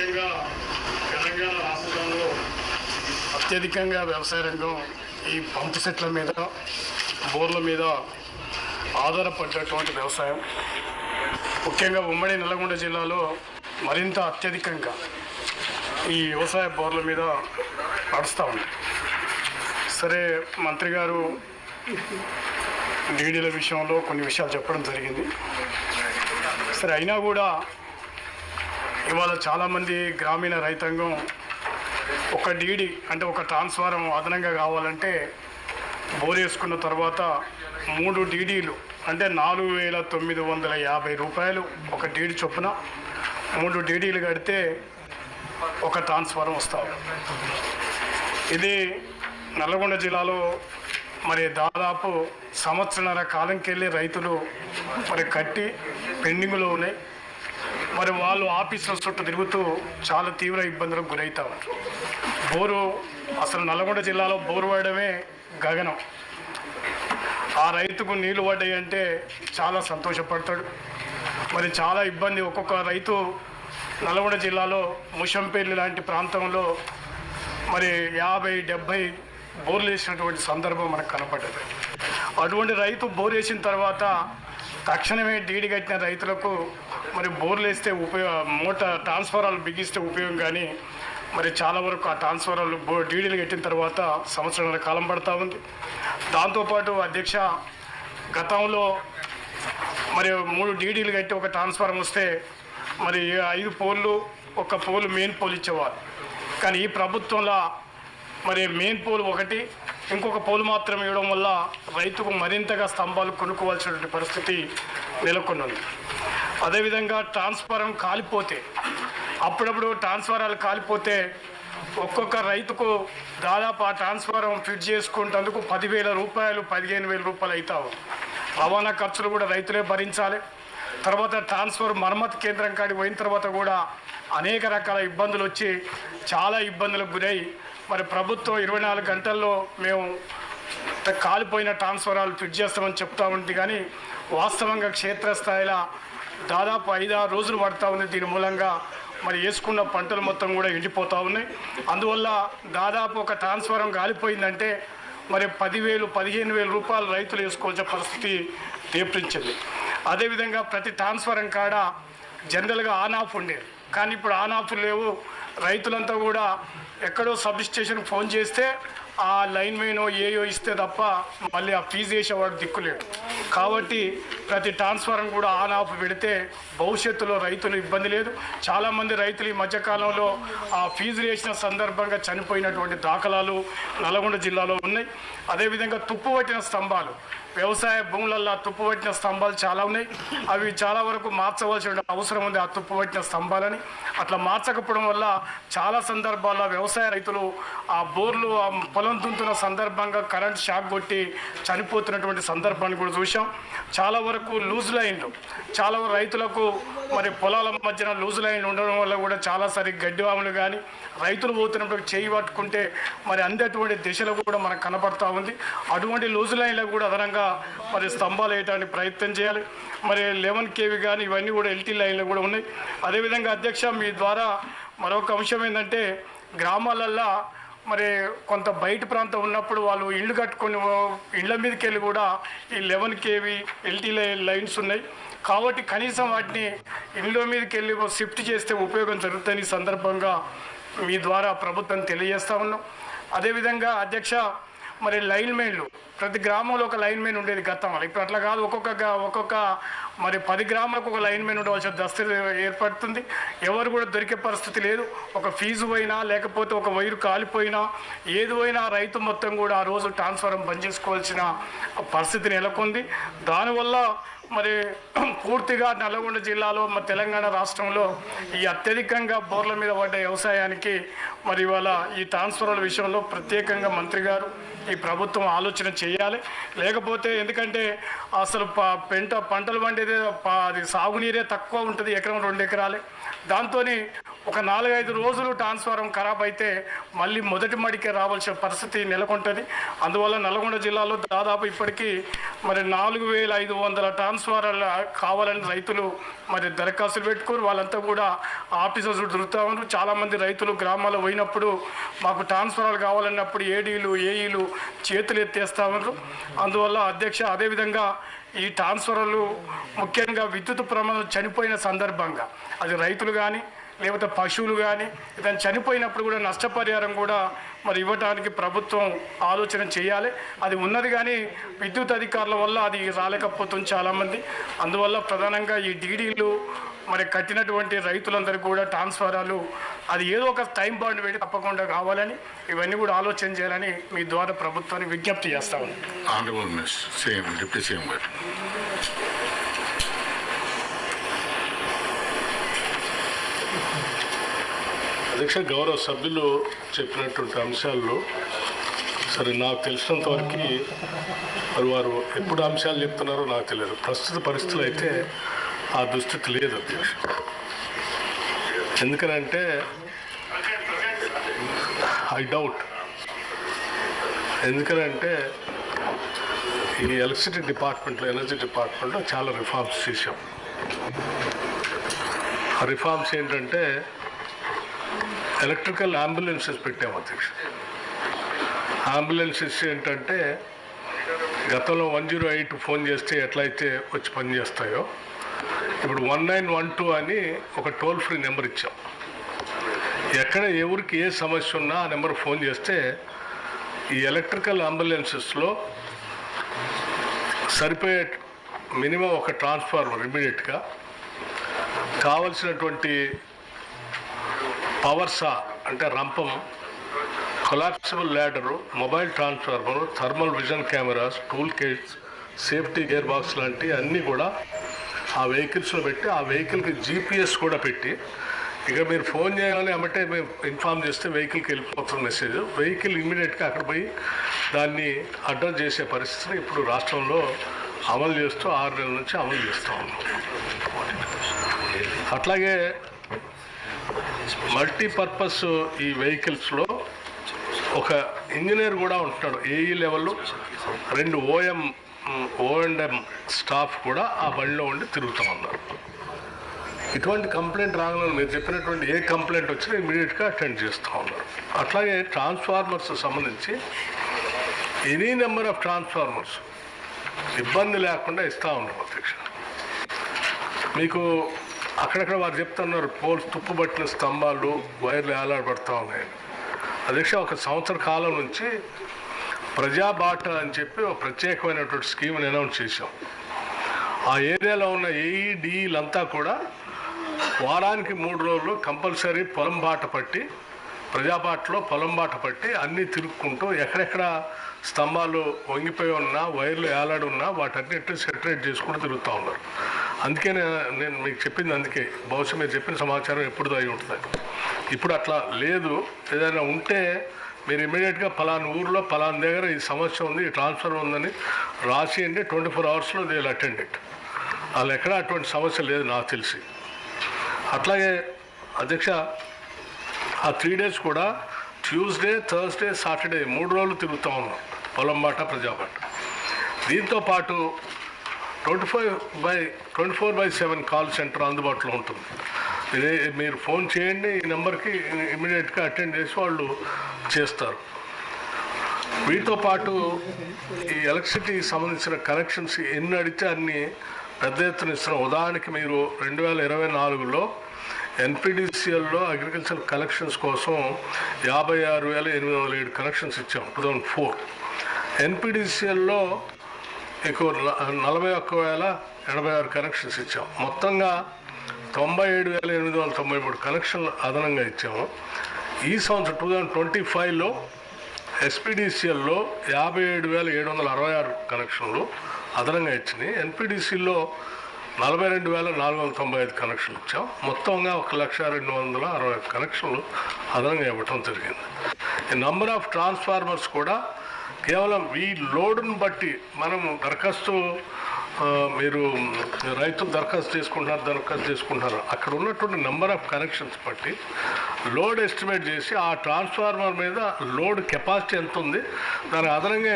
ముఖ్యంగా తెలంగాణ రాష్ట్రంలో అత్యధికంగా వ్యవసాయ రంగం ఈ పంపు సెట్ల మీద బోర్ల మీద ఆధారపడ్డటువంటి వ్యవసాయం. ముఖ్యంగా ఉమ్మడి నల్లగొండ జిల్లాలో మరింత అత్యధికంగా ఈ వ్యవసాయ బోర్ల మీద నడుస్తూ ఉంది. సరే మంత్రి గారు డీడీల విషయంలో కొన్ని విషయాలు చెప్పడం జరిగింది. సరే అయినా కూడా ఇవాళ చాలామంది గ్రామీణ రైతాంగం ఒక డీడీ అంటే ఒక ట్రాన్స్ఫారం అదనంగా కావాలంటే బోరేసుకున్న తర్వాత మూడు డీడీలు అంటే నాలుగు వేల తొమ్మిది వందల యాభై రూపాయలు ఒక డీడీ చొప్పున మూడు డీడీలు కడితే ఒక ట్రాన్స్ఫారం వస్తారు ఇది నల్లగొండ జిల్లాలో మరి దాదాపు సంవత్సరాల కాలంకెళ్ళి రైతులు మరి కట్టి పెండింగ్లో ఉన్నాయి. మరి వాళ్ళు ఆఫీసుల చుట్టూ తిరుగుతూ చాలా తీవ్ర ఇబ్బందులకు గురవుతారు బోరు అసలు నల్గొండ జిల్లాలో బోరు వేయడమే గగనం. ఆ రైతుకు నీళ్ళు పడ్డాయి అంటే చాలా సంతోషపడతాడు. మరి చాలా ఇబ్బంది ఒక్కొక్క రైతు నల్గొండ జిల్లాలో ముషంపేలి లాంటి ప్రాంతంలో మరి యాభై డెబ్భై బోర్లు వేసినటువంటి సందర్భం మనకు కనపడ్డది అటువంటి రైతు బోర్ వేసిన తర్వాత తక్షణమే డీడి కట్టిన రైతులకు మరి బోర్లు వేస్తే ఉపయోగ మూట ట్రాన్స్ఫారాలు బిగిస్తే ఉపయోగం కానీ మరి చాలా వరకు ఆ ట్రాన్స్ఫారాలు బో డీడీలు కట్టిన తర్వాత సంవత్సరాల కాలం పడతా ఉంది. దాంతోపాటు అధ్యక్ష గతంలో మరి మూడు డీడీలు కట్టి ఒక ట్రాన్స్ఫారం వస్తే మరి ఐదు పోల్లు ఒక పోలు మెయిన్ పోల్ ఇచ్చేవారు. కానీ ఈ ప్రభుత్వంలో మరి మెయిన్ పోల్ ఒకటి ఇంకొక పోల్ మాత్రం ఇవ్వడం వల్ల రైతుకు మరింతగా స్తంభాలు కొనుక్కోవాల్సినటువంటి పరిస్థితి నెలకొన్నది. అదేవిధంగా ట్రాన్స్ఫారం కాలిపోతే అప్పుడప్పుడు ట్రాన్స్ఫారాలు కాలిపోతే ఒక్కొక్క రైతుకు దాదాపు ఆ ట్రాన్స్ఫారం ఫిట్ చేసుకుంటందుకు పదివేల రూపాయలు పదిహేను వేల రూపాయలు అవుతావు రవాణా ఖర్చులు కూడా రైతులే భరించాలి. తర్వాత ట్రాన్స్ఫర్ మరమ్మతు కేంద్రం కాడికి పోయిన తర్వాత కూడా అనేక రకాల ఇబ్బందులు వచ్చి చాలా ఇబ్బందులకు గురై మరి ప్రభుత్వం ఇరవై నాలుగు గంటల్లో మేము కాలిపోయిన ట్రాన్స్ఫరాలు ఫిట్ చేస్తామని చెప్తా ఉంది. కానీ వాస్తవంగా క్షేత్రస్థాయిలో దాదాపు ఐదారు రోజులు పడతా ఉంది దీని మూలంగా. మరి వేసుకున్న పంటలు మొత్తం కూడా ఎండిపోతూ ఉన్నాయి. అందువల్ల దాదాపు ఒక ట్రాన్స్ఫారం కాలిపోయిందంటే మరి పదివేలు పదిహేను వేల రూపాయలు రైతులు వేసుకోవాల్సిన పరిస్థితి తీర్పించింది అదేవిధంగా ప్రతి ట్రాన్స్ఫారం కాడ జనరల్గా ఆన్ ఆఫ్ ఉండేది కానీ ఇప్పుడు ఆన్ ఆఫ్ లేవు. రైతులంతా కూడా ఎక్కడో సబ్ స్టేషన్కి ఫోన్ చేస్తే ఆ లైన్ మెయినో ఏయో ఇస్తే తప్ప మళ్ళీ ఆ ఫీజు వేసేవాడు దిక్కులేడు కాబట్టి ప్రతి ట్రాన్స్ఫారం కూడా ఆన్ ఆఫ్ పెడితే భవిష్యత్తులో రైతులు ఇబ్బంది లేదు. చాలామంది రైతులు ఈ మధ్యకాలంలో ఆ ఫీజులు వేసిన సందర్భంగా చనిపోయినటువంటి దాఖలాలు నల్గొండ జిల్లాలో ఉన్నాయి. అదేవిధంగా తుప్పు పట్టిన స్తంభాలు వ్యవసాయ భూములల్లో తుప్పు పట్టిన స్తంభాలు చాలా ఉన్నాయి. అవి చాలా వరకు మార్చవలసిన అవసరం ఉంది ఆ తుప్పు పట్టిన స్తంభాలని. అట్లా మార్చకపోవడం వల్ల చాలా సందర్భాల్లో వ్యవసాయ రైతులు ఆ బోర్లు ఆ పొలం దుంతున్న సందర్భంగా కరెంట్ షాక్ కొట్టి చనిపోతున్నటువంటి సందర్భాన్ని కూడా చూసాం చాలా వరకు లూజ్ లైన్లు. చాలా రైతులకు మరి పొలాల మధ్యన లూజ్ లైన్లు ఉండడం వల్ల కూడా చాలా సరి గడ్డివాములు కానీ రైతులు పోతున్నప్పుడు చేయి పట్టుకుంటే మరి అందేటువంటి దిశలో కూడా మనకు కనపడతా ఉంది. అటువంటి లూజ్ లైన్లకు కూడా అదనంగా మరి స్తంభాలు వేయడానికి ప్రయత్నం చేయాలి. మరి లెవెన్ కేవి కానీ ఇవన్నీ కూడా ఎల్టీ లైన్లు కూడా ఉన్నాయి. అదేవిధంగా అధ్యక్ష మీ ద్వారా మరొక అంశం ఏంటంటే గ్రామాలల్లో మరి కొంత బయట ప్రాంతం ఉన్నప్పుడు వాళ్ళు ఇళ్ళు కట్టుకొని ఇళ్ళ మీదకి వెళ్ళి కూడా ఈ లెవెన్ కేవీ ఎల్టీ లైన్స్ ఉన్నాయి. కాబట్టి కనీసం వాటిని ఇళ్ళ మీదకి వెళ్ళి షిఫ్ట్ చేస్తే ఉపయోగం జరుగుతుంది ఈ సందర్భంగా మీ ద్వారా ప్రభుత్వం తెలియజేస్తా ఉన్నాం. అదేవిధంగా అధ్యక్ష మరి లైన్ మెయిన్లు ప్రతి గ్రామంలో ఒక లైన్ మెయిన్ ఉండేది గతంలో. ఇప్పుడు అట్లా కాదు. ఒక్కొక్క ఒక్కొక్క మరి పది గ్రామాలకు ఒక లైన్ మెయిన్ ఉండవలసిన దస్తు ఏర్పడుతుంది. ఎవరు కూడా దొరికే పరిస్థితి లేదు. ఒక ఫీజు పోయినా లేకపోతే ఒక వైరు కాలిపోయినా ఏది పోయినా రైతు మొత్తం కూడా ఆ రోజు ట్రాన్స్ఫారం బంద్ చేసుకోవాల్సిన పరిస్థితి నెలకొంది. దానివల్ల మరి పూర్తిగా నల్గొండ జిల్లాలో మన తెలంగాణ రాష్ట్రంలో ఈ అత్యధికంగా బోర్ల మీద పడ్డ వ్యవసాయానికి మరి ఇవాళ ఈ ట్రాన్స్ఫర్ల విషయంలో ప్రత్యేకంగా మంత్రి గారు ఈ ప్రభుత్వం ఆలోచన చేయాలి. లేకపోతే ఎందుకంటే అసలు ప- పెంట పంటలు పండేదే అది సాగునీరే తక్కువ ఉంటుంది ఎకరం రెండు ఎకరాలే. దాంతో ఒక నాలుగైదు రోజులు ట్రాన్స్ఫారం ఖరాబ్ అయితే మళ్ళీ మొదటి మడికే రావాల్సిన పరిస్థితి నెలకొంటుంది. అందువల్ల నల్గొండ జిల్లాలో దాదాపు ఇప్పటికీ మరి నాలుగు వేల ఐదు వందల ట్రాన్స్ఫారాలు కావాలని రైతులు మరి దరఖాస్తులు పెట్టుకోరు. వాళ్ళంతా కూడా ఆఫీసర్స్ దొరుకుతా ఉన్నారు. చాలామంది రైతులు గ్రామాల్లో పోయినప్పుడు మాకు ట్రాన్స్ఫారాలు కావాలన్నప్పుడు ఏడీలు ఏఈలు చేతులు ఎత్తేస్తా ఉన్నారు. అందువల్ల అధ్యక్ష అదేవిధంగా ఈ ట్రాన్స్ఫర్లు ముఖ్యంగా విద్యుత్ ప్రమాదం చనిపోయిన సందర్భంగా అది రైతులు కానీ లేకపోతే పశువులు కానీ ఇతను చనిపోయినప్పుడు కూడా నష్టపరిహారం కూడా మరి ఇవ్వడానికి ప్రభుత్వం ఆలోచన చేయాలి. అది ఉన్నది కానీ విద్యుత్ అధికారుల వల్ల అది రాలేకపోతుంది చాలామంది. అందువల్ల ప్రధానంగా ఈ డీడీలు మరి కట్టినటువంటి రైతులందరికీ కూడా ట్రాన్స్ఫారాలు అది ఏదో ఒక టైం బాండ్ పెట్టి తప్పకుండా కావాలని ఇవన్నీ కూడా ఆలోచన చేయాలని మీ ద్వారా ప్రభుత్వాన్ని విజ్ఞప్తి చేస్తా ఉన్నాను. అధ్యక్ష గౌరవ సభ్యులు చెప్పినటువంటి అంశాల్లో సరే నాకు తెలిసినంత వరకు మరి వారు ఎప్పుడు అంశాలు చెప్తున్నారో నాకు తెలియదు. ప్రస్తుత పరిస్థితులు అయితే ఆ దుస్థితి లేదు అధ్యక్ష. ఎందుకనంటే ఐ డౌట్ ఎందుకనంటే ఈ ఎలక్ట్రిసిటీ డిపార్ట్మెంట్లో ఎనర్జీ డిపార్ట్మెంట్లో చాలా రిఫార్మ్స్ చేశాం. ఆ రిఫార్మ్స్ ఏంటంటే ఎలక్ట్రికల్ అంబులెన్సెస్ పెట్టాము అధ్యక్ష. అంబులెన్సెస్ ఏంటంటే గతంలో వన్ జీరో ఎయిట్ ఫోన్ చేస్తే ఎట్లయితే వచ్చి పనిచేస్తాయో ఇప్పుడు వన్ నైన్ వన్ టూ అని ఒక టోల్ ఫ్రీ నెంబర్ ఇచ్చాం. ఎక్కడ ఎవరికి ఏ సమస్య ఉన్నా ఆ నెంబర్ ఫోన్ చేస్తే ఈ ఎలక్ట్రికల్ అంబులెన్సెస్లో సరిపోయే మినిమం ఒక ట్రాన్స్ఫార్మర్ ఇమీడియట్గా కావలసినటువంటి పవర్ సా అంటే రంపం collapsible ladder mobile transformer thermal vision cameras tool kits safety gear box లాంటి అన్నీ కూడా ఆ వెహికల్స్లో పెట్టి ఆ వెహికల్కి జీపీఎస్ కూడా పెట్టి ఇక మీరు ఫోన్ చేయాలని అంటే మేము ఇన్ఫామ్ చేస్తే వెహికల్కి వెళ్ళిపోతున్న మెసేజ్ వెహికల్ ఇమ్మీడియట్గా అక్కడ పోయి దాన్ని అడ్రస్ చేసే పరిస్థితిని ఇప్పుడు రాష్ట్రంలో అమలు చేస్తూ ఆరు నెలల నుంచి అమలు చేస్తూ ఉన్నాం. అట్లాగే మల్టీపర్పస్ ఈ వెహికల్స్లో ఒక ఇంజనీర్ కూడా ఉంటున్నాడు ఏఈ లెవెల్లో. రెండు ఓఎం ఓఎండ్ఎం స్టాఫ్ కూడా ఆ బండిలో ఉండి తిరుగుతూ ఉన్నారు. ఇటువంటి కంప్లైంట్ రాగానే మీరు చెప్పినటువంటి ఏ కంప్లైంట్ వచ్చినా ఇమీడియట్గా అటెండ్ చేస్తూ ఉన్నారు. అట్లాగే ట్రాన్స్ఫార్మర్స్ సంబంధించి ఎనీ నెంబర్ ఆఫ్ ట్రాన్స్ఫార్మర్స్ ఇబ్బంది లేకుండా ఇస్తూ ఉన్నారు అధ్యక్ష మీకు అక్కడక్కడ వారు చెప్తున్నారు పోల్స్ తుప్పుబట్టిన స్తంభాలు వైర్లు ఏలాడబడతా ఉన్నాయి. అధ్యక్ష ఒక సంవత్సర కాలం నుంచి ప్రజాబాట అని చెప్పి ఒక ప్రత్యేకమైనటువంటి స్కీమ్ని అనౌన్స్ చేశాం. ఆ ఏరియాలో ఉన్న ఏఈడిలంతా కూడా వారానికి మూడు రోజులు కంపల్సరీ పొలం బాట పట్టి ప్రజాబాటలో పొలం బాట పట్టి అన్నీ తిరుక్కుంటూ ఎక్కడెక్కడ స్తంభాలు వంగిపోయి ఉన్నా వైర్లు ఏలాడున్నా వాటన్నిటిని సెటరేట్ చేసుకుంటూ తిరుగుతూ ఉన్నారు. అందుకే నేను మీకు చెప్పింది అందుకే. బహుశా మీరు చెప్పిన సమాచారం ఎప్పుడు అయి ఉంటుంది. ఇప్పుడు అట్లా లేదు. ఏదైనా ఉంటే మీరు ఇమీడియట్గా ఫలానా ఊర్లో పలానా దగ్గర ఈ సమస్య ఉంది ఈ ట్రాన్స్ఫర్ ఉందని రాసియండి ట్వంటీ ఫోర్ అవర్స్లో దే అటెండ్ ఇట్. వాళ్ళు ఎక్కడ అటువంటి సమస్య లేదు నాకు తెలిసి. అట్లాగే అధ్యక్ష ఆ త్రీ డేస్ కూడా ట్యూస్డే థర్స్డే సాటర్డే మూడు రోజులు తిరుగుతూ ఉన్నాం. పొలం బాట ప్రజాబాట. దీంతో పాటు twenty five by twenty four by seven call centre అందుబాటులో ఉంటుంది. ఇదే మీరు ఫోన్ చేయండి ఈ నెంబర్కి ఇమీడియట్గా అటెండ్ చేసి వాళ్ళు చేస్తారు. వీటితో పాటు ఈ ఎలక్ట్రిసిటీ సంబంధించిన కనెక్షన్స్ ఎన్ని అడిగితే అన్ని పెద్ద ఎత్తున ఇస్తున్నాం. ఉదాహరణకి మీరు రెండు వేల ఇరవై నాలుగులో ఎన్పిడిసిఎల్లో అగ్రికల్చర్ కలెక్షన్స్ కోసం యాభై ఆరు వేల ఎనిమిది వందల ఏడు కలెక్షన్స్ ఇచ్చాం. Two thousand four. ఎన్పిడిసిఎల్లో ఎక్కువ నలభై ఒక్క వేల ఎనభై ఆరు కనెక్షన్స్ ఇచ్చాం. మొత్తంగా తొంభై ఏడు వేల ఎనిమిది వందల తొంభై మూడు కనెక్షన్లు అదనంగా ఇచ్చాము. ఈ సంవత్సరం టూ థౌజండ్ ట్వంటీ ఫైవ్లో ఎస్పీడీసీఎల్లో యాభై ఏడు వేల ఏడు వందల అరవై ఆరు కనెక్షన్లు అదనంగా ఇచ్చినాయి. ఎన్పిడిసిలో నలభై రెండు వేల నాలుగు వందల తొంభై ఐదు కనెక్షన్లు ఇచ్చాం. మొత్తంగా ఒక లక్ష రెండు వందల అరవై కనెక్షన్లు అదనంగా ఇవ్వటం జరిగింది. ఈ నంబర్ ఆఫ్ ట్రాన్స్ఫార్మర్స్ కూడా కేవలం ఈ లోడును బట్టి మనం దరఖాస్తు మీరు రైతులు దరఖాస్తు చేసుకుంటున్నారు దరఖాస్తు చేసుకుంటున్నారు. అక్కడ ఉన్నటువంటి నెంబర్ ఆఫ్ కనెక్షన్స్ బట్టి లోడ్ ఎస్టిమేట్ చేసి ఆ ట్రాన్స్ఫార్మర్ మీద లోడ్ కెపాసిటీ ఎంత ఉంది దాని అదనంగా